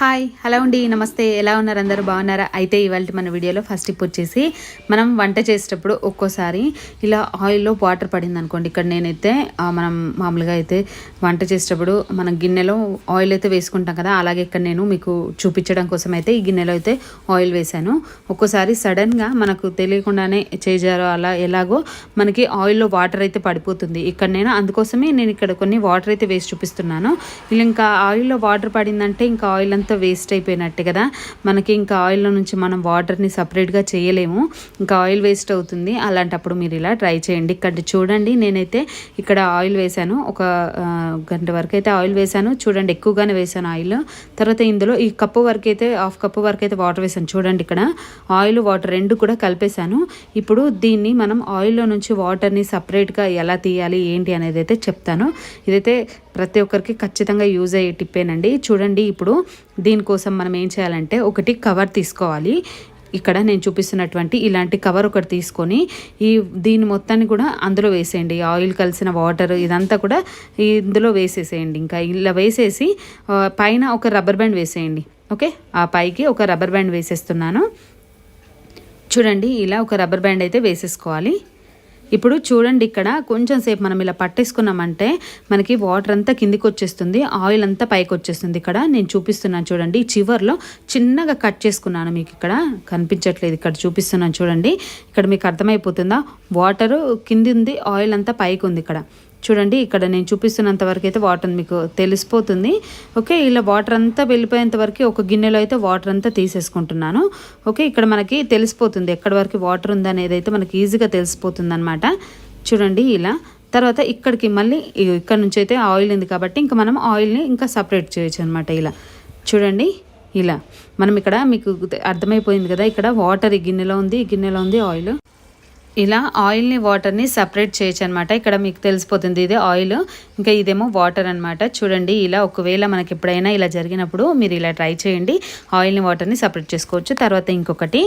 Hi hello అండి నమస్తే ఎలా ఉన్నారు అందరూ? బాగున్నారా? అయితే ఇవాళ మన వీడియోలో ఫస్ట్ టిప్ వచ్చేసి మనం వంట చేసేటప్పుడు ఒక్కోసారి ఇలా ఆయిల్లో వాటర్ పడింది అనుకోండి. ఇక్కడ నేనైతే మనం మామూలుగా అయితే వంట చేసేటప్పుడు మనం గిన్నెలో ఆయిల్ అయితే వేసుకుంటాం కదా అలాగే ఇక్కడ నేను మీకు చూపించడం కోసం అయితే ఈ గిన్నెలో అయితే ఆయిల్ వేశాను. ఒక్కోసారి సడన్గా మనకు తెలియకుండానే చేజారో అలా ఎలాగో మనకి ఆయిల్లో వాటర్ అయితే పడిపోతుంది. ఇక్కడ నేను అందుకోసమే నేను ఇక్కడ కొన్ని వాటర్ అయితే వేసి చూపిస్తున్నాను. ఇలా ఇంకా ఆయిల్లో వాటర్ పడిందంటే ఇంకా ఆయిల్ అంతా వేస్ట్ అయిపోయినట్టే కదా. మనకి ఇంకా ఆయిల్లో నుంచి మనం వాటర్ని సపరేట్గా చేయలేము. ఇంకా ఆయిల్ వేస్ట్ అవుతుంది. అలాంటప్పుడు మీరు ఇలా ట్రై చేయండి. ఇక్కడ చూడండి నేనైతే ఇక్కడ ఆయిల్ వేశాను. ఒక గంట వరకు అయితే ఆయిల్ వేశాను. చూడండి ఎక్కువగానే వేశాను ఆయిల్ తర్వాత ఇందులో ఈ కప్పు వరకు అయితే హాఫ్ కప్పు వరకు అయితే వాటర్ వేసాను చూడండి ఇక్కడ. ఆయిల్ వాటర్ రెండు కూడా కలిపేశాను. ఇప్పుడు దీన్ని మనం ఆయిల్లో నుంచి వాటర్ని సపరేట్గా ఎలా తీయాలి ఏంటి అనేది అయితే చెప్తాను. ఇదైతే ప్రతి ఒక్కరికి ఖచ్చితంగా యూజ్ అయ్యే టిప్పేనండి చూడండి ఇప్పుడు దీనికోసం మనం ఏం చేయాలంటే ఒకటి కవర్ తీసుకోవాలి. ఇక్కడ నేను చూపిస్తున్నటువంటి ఇలాంటి కవర్ ఒకటి తీసుకొని ఈ దీని మొత్తాన్ని కూడా అందులో వేసేయండి. ఆయిల్ కలిసిన వాటర్ ఇదంతా కూడా ఇందులో వేసేసేయండి. ఇంకా ఇలా వేసేసి పైన ఒక రబ్బర్ బ్యాండ్ వేసేయండి. ఓకే? ఆ పైకి ఒక రబ్బర్ బ్యాండ్ వేసేస్తున్నాను. చూడండి ఇలా ఒక రబ్బర్ బ్యాండ్ అయితే వేసేసుకోవాలి. ఇప్పుడు చూడండి ఇక్కడ కొంచెం సేపు మనం ఇలా పట్టేసుకున్నామంటే మనకి వాటర్ అంతా కిందికి వచ్చేస్తుంది ఆయిల్ అంతా పైకి వచ్చేస్తుంది ఇక్కడ. నేను చూపిస్తున్నాను చూడండి చివర్లో చిన్నగా కట్ చేసుకున్నాను మీకు ఇక్కడ. కనిపించట్లేదు ఇక్కడ చూపిస్తున్నాను చూడండి. ఇక్కడ మీకు అర్థమైపోతుందా? వాటర్ కింది ఉంది ఆయిల్ అంతా పైకి ఉంది ఇక్కడ. చూడండి ఇక్కడ నేను చూపిస్తున్నంత వరకు అయితే వాటర్ మీకు తెలిసిపోతుంది. ఓకే ఇలా వాటర్ అంతా వెళ్ళిపోయేంత వరకు ఒక గిన్నెలో అయితే వాటర్ అంతా తీసేసుకుంటున్నాను. ఓకే ఇక్కడ మనకి తెలిసిపోతుంది ఎక్కడి వరకు వాటర్ ఉందనేది అయితే మనకి ఈజీగా తెలిసిపోతుంది అనమాట చూడండి ఇలా. తర్వాత ఇక్కడికి మళ్ళీ ఇక్కడ నుంచి అయితే ఆయిల్ ఉంది కాబట్టి ఇంకా మనం ఆయిల్ని ఇంకా సపరేట్ చేయొచ్చు అనమాట ఇలా. చూడండి ఇలా. మనం ఇక్కడ మీకు అర్థమైపోయింది కదా ఇక్కడ వాటర్ ఈ గిన్నెలో ఉంది ఈ గిన్నెలో ఉంది ఆయిల్. ఇలా ఆయిల్ని వాటర్ని సపరేట్ చేయొచ్చు అనమాట ఇక్కడ మీకు తెలిసిపోతుంది ఇది ఆయిల్. ఇంకా ఇదేమో వాటర్ అన్నమాట. చూడండి ఇలా ఒకవేళ మనకి ఎప్పుడైనా ఇలా జరిగినప్పుడు మీరు ఇలా ట్రై చేయండి. ఆయిల్ని వాటర్ని సపరేట్ చేసుకోవచ్చు. తర్వాత ఇంకొకటి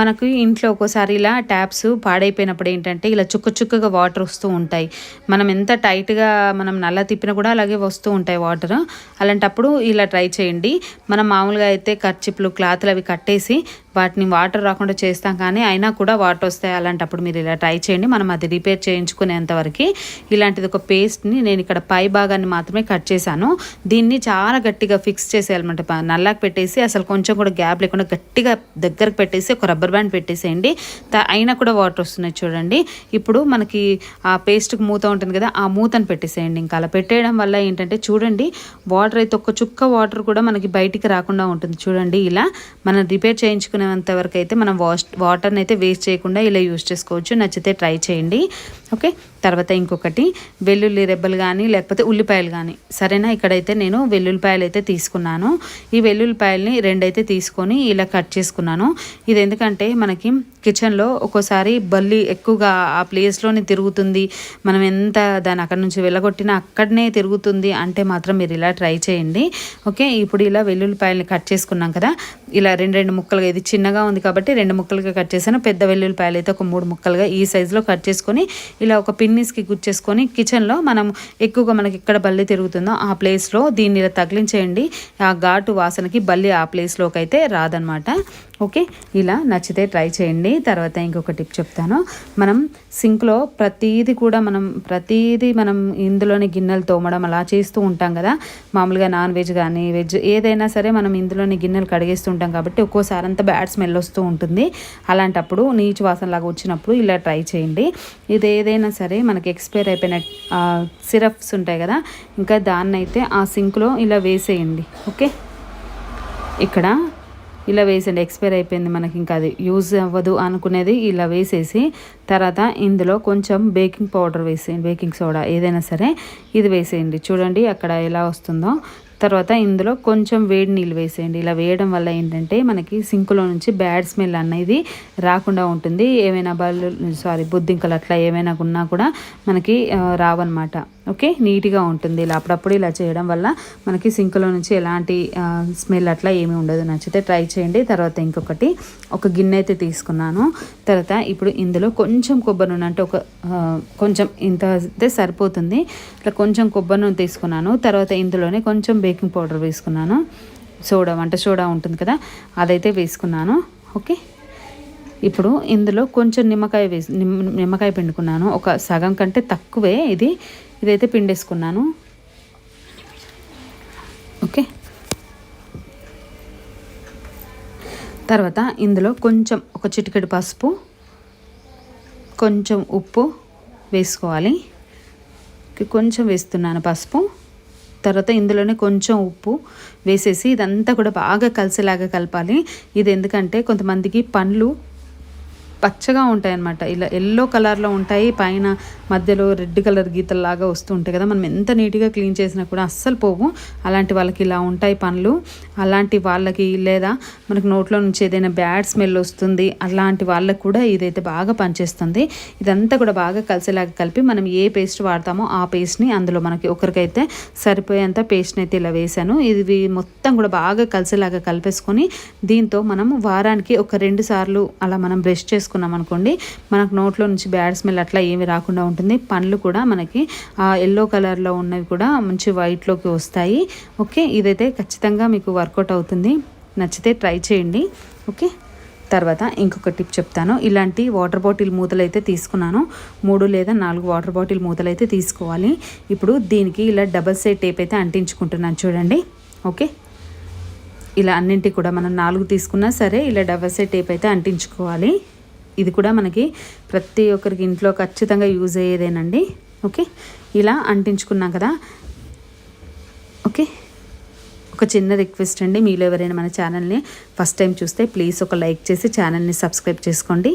మనకు ఇంట్లో ఒక్కోసారి ఇలా ట్యాప్స్ పాడైపోయినప్పుడు ఏంటంటే ఇలా చుక్క చుక్కగా వాటర్ వస్తూ ఉంటాయి. మనం ఎంత టైట్గా మనం నల్ల తిప్పినా కూడా అలాగే వస్తూ ఉంటాయి వాటర్ అలాంటప్పుడు ఇలా ట్రై చేయండి. మనం మామూలుగా అయితే కర్చిప్లు క్లాత్లు అవి కట్టేసి వాటిని వాటర్ రాకుండా చేస్తాం కానీ అయినా కూడా వాటర్ వస్తాయి. అలాంటప్పుడు మీరు ఇలా ట్రై చేయండి. మనం అది రిపేర్ చేయించుకునేంతవరకు ఇలాంటిది ఒక పేస్ట్ని నేను ఇక్కడ పై భాగాన్ని మాత్రమే కట్ చేశాను. దీన్ని చాలా గట్టిగా ఫిక్స్ చేసేయాలన్నమాట. నల్లాకి పెట్టేసి అసలు కొంచెం కూడా గ్యాప్ లేకుండా గట్టిగా దగ్గరకు పెట్టేసి ఒక రబ్బర్ బ్యాండ్ పెట్టేసేయండి. త- అయినా కూడా వాటర్ వస్తున్నాయి చూడండి. ఇప్పుడు మనకి ఆ పేస్ట్కి మూత ఉంటుంది కదా ఆ మూతను పెట్టేసేయండి. ఇంకా అలా పెట్టేయడం వల్ల ఏంటంటే చూడండి వాటర్ అయితే ఒక్క చుక్క వాటర్ కూడా మనకి బయటికి రాకుండా ఉంటుంది చూడండి. ఇలా మనం రిపేర్ చేయించుకునేంత వరకు అయితే మనం వాష్ వాటర్ని అయితే వేస్ట్ చేయకుండా ఇలా యూస్ చేసుకోవచ్చు. నచ్చితే ట్రై చేయండి. ఓకే? తర్వాత ఇంకొకటి వెల్లుల్లి రెబ్బలు కానీ లేకపోతే ఉల్లిపాయలు కానీ. సరేనా? ఇక్కడైతే నేను వెల్లుల్లిపాయలు అయితే తీసుకున్నాను. ఈ వెల్లుల్లిపాయల్ని రెండైతే తీసుకొని ఇలా కట్ చేసుకున్నాను. ఇది ఎందుకంటే మనకి కిచెన్లో ఒక్కోసారి బల్లి ఎక్కువగా ఆ ప్లేస్లోనే తిరుగుతుంది. మనం ఎంత దాన్ని అక్కడ నుంచి వెళ్ళగొట్టినా అక్కడనే తిరుగుతుంది అంటే మాత్రం మీరు ఇలా ట్రై చేయండి. ఓకే? ఇప్పుడు ఇలా వెల్లుల్లిపాయల్ని కట్ చేసుకున్నాం కదా. ఇలా రెండు రెండు ముక్కలుగా ఇది చిన్నగా ఉంది కాబట్టి రెండు ముక్కలుగా కట్ చేశాను. పెద్ద వెల్లుల్లిపాయలు అయితే ఒక మూడు ముక్కలుగా ఈ సైజులో కట్ చేసుకొని ఇలా ఒక పిన్నిస్కి గుచ్చేసుకొని కిచెన్లో మనం ఎక్కువగా మనకి ఎక్కడ బల్లి తిరుగుతుందో ఆ ప్లేస్లో దీన్ని ఇలా తగిలించేయండి. ఆ ఘాటు వాసనకి బల్లి ఆ ప్లేస్లోకి అయితే రాదనమాట. ఓకే ఇలా నచ్చితే ట్రై చేయండి. తర్వాత ఇంకొక టిప్ చెప్తాను. మనం సింక్లో ప్రతీది కూడా మనం ప్రతీది మనం ఇందులోనే గిన్నెలు తోమడం అలా చేస్తూ ఉంటాం కదా. మామూలుగా నాన్ వెజ్ కానీ వెజ్ ఏదైనా సరే మనం ఇందులోనే గిన్నెలు కడిగేస్తూ ఉంటాం కాబట్టి ఒక్కోసారి అంతా బ్యాడ్ స్మెల్ వస్తూ ఉంటుంది. అలాంటప్పుడు నీచు వాసనలాగా వచ్చినప్పుడు ఇలా ట్రై చేయండి. ఇది ఏదైనా సరే మనకి ఎక్స్పైర్ అయిపోయిన సిరప్స్ ఉంటాయి కదా. ఇంకా దాన్నైతే ఆ సింక్లో ఇలా వేసేయండి. ఓకే? ఇక్కడ ఇలా వేసండి ఎక్స్పైర్ అయిపోయింది మనకి ఇంకా అది. యూజ్ అవ్వదు అనుకునేది ఇలా వేసేసి తర్వాత ఇందులో కొంచెం బేకింగ్ పౌడర్ వేసేయండి బేకింగ్ సోడా ఏదైనా సరే ఇది వేసేయండి. చూడండి అక్కడ ఎలా వస్తుందో. తర్వాత ఇందులో కొంచెం వేడి నీళ్ళు వేసేయండి. ఇలా వేయడం వల్ల ఏంటంటే మనకి సింకులో నుంచి బ్యాడ్ స్మెల్ అనేది రాకుండా ఉంటుంది. ఏమైనా బల్లు సారీ బుద్ధింకలు అట్లా ఏమైనా ఉన్నా కూడా మనకి రావన్నమాట. ఓకే? నీట్గా ఉంటుంది. ఇలా అప్పుడప్పుడు ఇలా చేయడం వల్ల మనకి సింక్లో నుంచి ఎలాంటి స్మెల్ అట్లా ఏమీ ఉండదు. నచ్చితే ట్రై చేయండి. తర్వాత ఇంకొకటి ఒక గిన్నె అయితే తీసుకున్నాను. తర్వాత ఇప్పుడు ఇందులో కొంచెం కొబ్బరి నూనె అంటే ఒక కొంచెం ఇంత అయితే సరిపోతుంది. ఇట్లా కొంచెం కొబ్బరి నూనె తీసుకున్నాను. తర్వాత ఇందులోనే కొంచెం బేకింగ్ పౌడర్ వేసుకున్నాను. సోడా వంట సోడా ఉంటుంది కదా అదైతే వేసుకున్నాను. ఓకే? ఇప్పుడు ఇందులో కొంచెం నిమ్మకాయ వేసి నిమ్మకాయ పిండుకున్నాను. ఒక సగం కంటే తక్కువే ఇది. ఇదైతే పిండేసుకున్నాను. ఓకే. తర్వాత ఇందులో కొంచెం ఒక చిటికెడు పసుపు కొంచెం ఉప్పు వేసుకోవాలి. కొంచెం వేస్తున్నాను పసుపు. తర్వాత ఇందులోనే కొంచెం ఉప్పు వేసేసి ఇదంతా కూడా బాగా కలిసేలాగా కలపాలి. ఇది ఎందుకంటే కొంతమందికి పండ్లు పచ్చగా ఉంటాయి అన్నమాట ఇలా ఎల్లో కలర్లో ఉంటాయి పైన మధ్యలో రెడ్ కలర్ గీతల్లాగా వస్తూ ఉంటాయి కదా. మనం ఎంత నీట్గా క్లీన్ చేసినా కూడా అస్సలు పోవు. అలాంటి వాళ్ళకి ఇలా ఉంటాయి పనులు. అలాంటి వాళ్ళకి లేదా మనకు నోట్లో నుంచి ఏదైనా బ్యాడ్ స్మెల్ వస్తుంది అలాంటి వాళ్ళకి కూడా ఇదైతే బాగా పనిచేస్తుంది. ఇదంతా కూడా బాగా కలిసేలాగా కలిపి మనం ఏ పేస్ట్ వాడతామో ఆ పేస్ట్ని అందులో మనకి ఒకరికైతే సరిపోయేంత పేస్ట్ని అయితే ఇలా వేసాను ఇది మొత్తం కూడా బాగా కలిసేలాగా కలిపేసుకొని దీంతో మనం వారానికి ఒక రెండు సార్లు అలా మనం బ్రష్ చేసుకున్నాం అనుకోండి మనకు నోట్లో నుంచి బ్యాడ్ స్మెల్ అట్లా ఏమి రాకుండా ఉంటుంది. పండ్లు కూడా మనకి ఎల్లో కలర్లో ఉన్నవి కూడా మంచి వైట్లోకి వస్తాయి. ఓకే? ఇదైతే ఖచ్చితంగా మీకు వర్కౌట్ అవుతుంది. నచ్చితే ట్రై చేయండి. ఓకే? తర్వాత ఇంకొక టిప్ చెప్తాను. ఇలాంటి వాటర్ బాటిల్ మూతలు అయితే తీసుకున్నాను. మూడు లేదా నాలుగు వాటర్ బాటిల్ మూతలు అయితే తీసుకోవాలి. ఇప్పుడు దీనికి ఇలా డబల్ సైడ్ టేప్ అయితే అంటించుకుంటున్నాను చూడండి. ఓకే? ఇలా అన్నింటి కూడా మనం నాలుగు తీసుకున్నా సరే ఇలా డబల్ సైడ్ టేప్ అయితే అంటించుకోవాలి. ఇది కూడా మనకి ప్రతి ఒక్కరికి ఇంట్లో ఖచ్చితంగా యూజ్ అయ్యేదేనండి. ఓకే? ఇలా అంటించుకున్నాం కదా. ఓకే? ఒక చిన్న రిక్వెస్ట్ అండి. మీలో ఎవరైనా మన ఛానల్ని ఫస్ట్ టైం చూస్తే ప్లీజ్ ఒక లైక్ చేసి ఛానల్ని సబ్స్క్రైబ్ చేసుకోండి.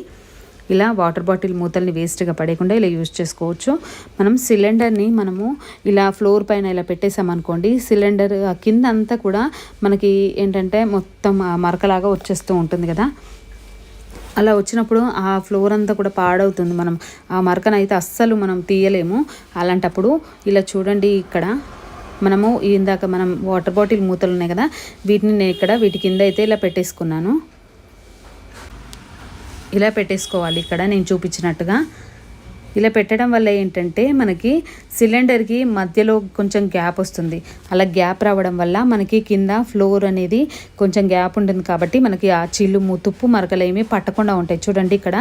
ఇలా వాటర్ బాటిల్ మూతల్ని వేస్ట్గా పడేయకుండా ఇలా యూజ్ చేసుకోవచ్చు. మనం సిలిండర్ని మనము ఇలా ఫ్లోర్ పైన ఇలా పెట్టేసామనుకోండి సిలిండర్ కింద అంతా కూడా మనకి ఏంటంటే మొత్తం మరకలాగా వచ్చేస్తూ ఉంటుంది కదా. అలా వచ్చినప్పుడు ఆ ఫ్లోర్ అంతా కూడా పాడవుతుంది మనం. ఆ మరకనైతే అస్సలు మనం తీయలేము. అలాంటప్పుడు ఇలా చూడండి ఇక్కడ మనము ఇందాక మనం వాటర్ బాటిల్ మూతలు ఉన్నాయి కదా వీటిని నేను ఇక్కడ వీటి కింద అయితే ఇలా పెట్టేసుకున్నాను. ఇలా పెట్టేసుకోవాలి ఇక్కడ నేను చూపించినట్టుగా. ఇలా పెట్టడం వల్ల ఏంటంటే మనకి సిలిండర్కి మధ్యలో కొంచెం గ్యాప్ వస్తుంది. అలా గ్యాప్ రావడం వల్ల మనకి కింద ఫ్లోర్ అనేది కొంచెం గ్యాప్ ఉంటుంది కాబట్టి మనకి ఆ చిల్లుము తుప్పు మరకలు ఏమీ పట్టకుండా ఉంటాయి. చూడండి ఇక్కడ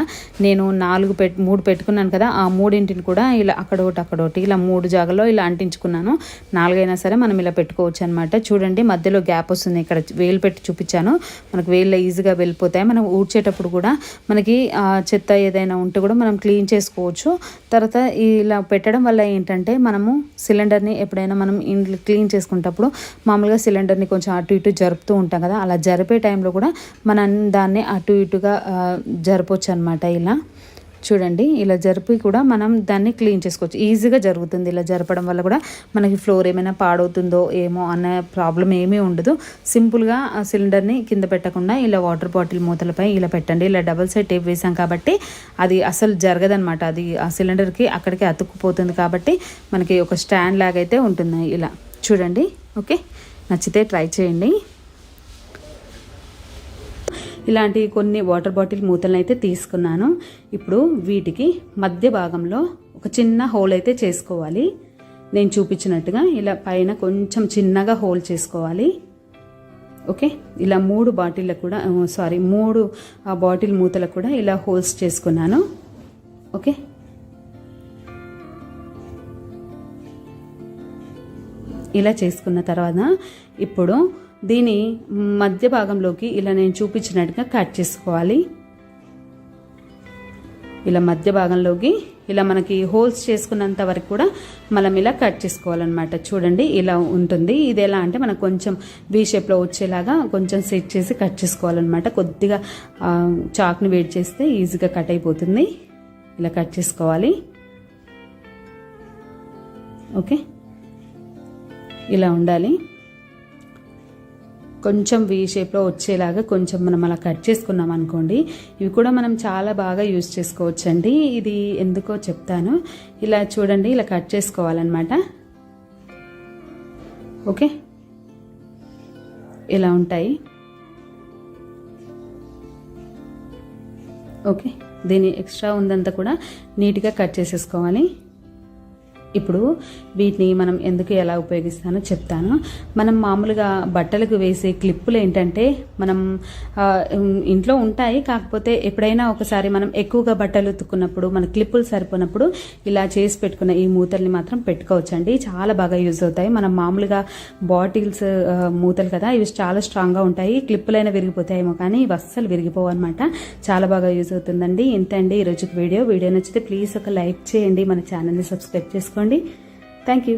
నేను నాలుగు పెట్ మూడు పెట్టుకున్నాను కదా ఆ మూడింటిని కూడా ఇలా అక్కడోటి అక్కడోటి ఇలా మూడు జాగాలో ఇలా అంటించుకున్నాను. నాలుగైనా సరే మనం ఇలా పెట్టుకోవచ్చు అనమాట చూడండి మధ్యలో గ్యాప్ వస్తుంది. ఇక్కడ వేలు పెట్టి చూపించాను. మనకు వేళ్ళు ఈజీగా వెళ్ళిపోతాయి. మనం ఊడ్చేటప్పుడు కూడా మనకి ఆ చెత్త ఏదైనా ఉంటే కూడా మనం క్లీన్ చేసుకోవచ్చు. తర్వాత ఇలా పెట్టడం వల్ల ఏంటంటే మనము సిలిండర్ని ఎప్పుడైనా మనం ఇంట్లో క్లీన్ చేసుకునేటప్పుడు మామూలుగా సిలిండర్ని కొంచెం అటు ఇటు జరుపుతూ ఉంటాం కదా అలా జరిపే టైంలో కూడా మనం దాన్ని అటు ఇటుగా ఆ, జరపొచ్చు అనమాట ఇలా. చూడండి ఇలా జరిపి కూడా మనం దాన్ని క్లీన్ చేసుకోవచ్చు. ఈజీగా జరుగుతుంది ఇలా జరపడం వల్ల కూడా. మనకి ఫ్లోర్ ఏమైనా పాడవుతుందో ఏమో అనే ప్రాబ్లం ఏమీ ఉండదు. సింపుల్గా ఆ సిలిండర్ని కింద పెట్టకుండా ఇలా వాటర్ బాటిల్ మూతలపై ఇలా పెట్టండి. ఇలా డబల్ సైడ్ టేప్ వేసాం కాబట్టి అది అసలు జరగదనమాట అది ఆ సిలిండర్కి అక్కడికి అతుక్కుపోతుంది కాబట్టి మనకి ఒక స్టాండ్ లాగా అయితే ఉంటుంది ఇలా. చూడండి ఓకే? నచ్చితే ట్రై చేయండి. ఇలాంటి కొన్ని వాటర్ బాటిల్ మూతలను అయితే తీసుకున్నాను. ఇప్పుడు వీటికి మధ్య భాగంలో ఒక చిన్న హోల్ అయితే చేసుకోవాలి. నేను చూపించినట్టుగా ఇలా పైన కొంచెం చిన్నగా హోల్ చేసుకోవాలి. ఓకే? ఇలా మూడు బాటిళ్ళ కూడా సారీ మూడు ఆ బాటిల్ మూతలకు కూడా ఇలా హోల్స్ చేసుకున్నాను. ఓకే? ఇలా చేసుకున్న తర్వాత ఇప్పుడు దీని మధ్య భాగంలోకి ఇలా నేను చూపించినట్టుగా కట్ చేసుకోవాలి. ఇలా మధ్య భాగంలోకి ఇలా మనకి హోల్స్ చేసుకున్నంత వరకు కూడా మనం ఇలా కట్ చేసుకోవాలన్నమాట. చూడండి ఇలా ఉంటుంది. ఇది ఎలా అంటే మనకు కొంచెం వీ షేప్లో వచ్చేలాగా కొంచెం సెట్ చేసి కట్ చేసుకోవాలన్నమాట. కొద్దిగా చాక్ని వేడి చేస్తే ఈజీగా కట్ అయిపోతుంది. ఇలా కట్ చేసుకోవాలి. ఓకే? ఇలా ఉండాలి. కొంచెం వీ షేప్లో వచ్చేలాగా కొంచెం మనం అలా కట్ చేసుకున్నాం అనుకోండి ఇవి కూడా మనం చాలా బాగా యూజ్ చేసుకోవచ్చండి. ఇది ఎందుకో చెప్తాను. ఇలా చూడండి ఇలా కట్ చేసుకోవాలన్నమాట. ఓకే ఇలా ఉంటాయి. ఓకే దీని ఎక్స్ట్రా ఉందంతా కూడా నీట్గా కట్ చేసేసుకోవాలి. ఇప్పుడు వీటిని మనం ఎందుకు ఎలా ఉపయోగిస్తానో చెప్తాను. మనం మామూలుగా బట్టలకు వేసే క్లిప్పులు ఏంటంటే మనం ఇంట్లో ఉంటాయి కాకపోతే ఎప్పుడైనా ఒకసారి మనం ఎక్కువగా బట్టలు ఉతుక్కున్నప్పుడు మన క్లిప్పులు సరిపోయినప్పుడు ఇలా చేసి పెట్టుకున్న ఈ మూతల్ని మాత్రం పెట్టుకోవచ్చండి. చాలా బాగా యూజ్ అవుతాయి. మనం మామూలుగా బాటిల్స్ మూతలు కదా ఇవి చాలా స్ట్రాంగ్గా ఉంటాయి. క్లిప్పులైనా విరిగిపోతాయేమో కానీ ఇవి అస్సలు విరిగిపోవు అనమాట చాలా బాగా యూజ్ అవుతుందండి. ఇంత అండి ఈరోజుకి వీడియో. వీడియో నచ్చితే ప్లీజ్ ఒక లైక్ చేయండి. మన ఛానల్ని సబ్స్క్రైబ్ చేసుకోండి థ్యాంక్ యూ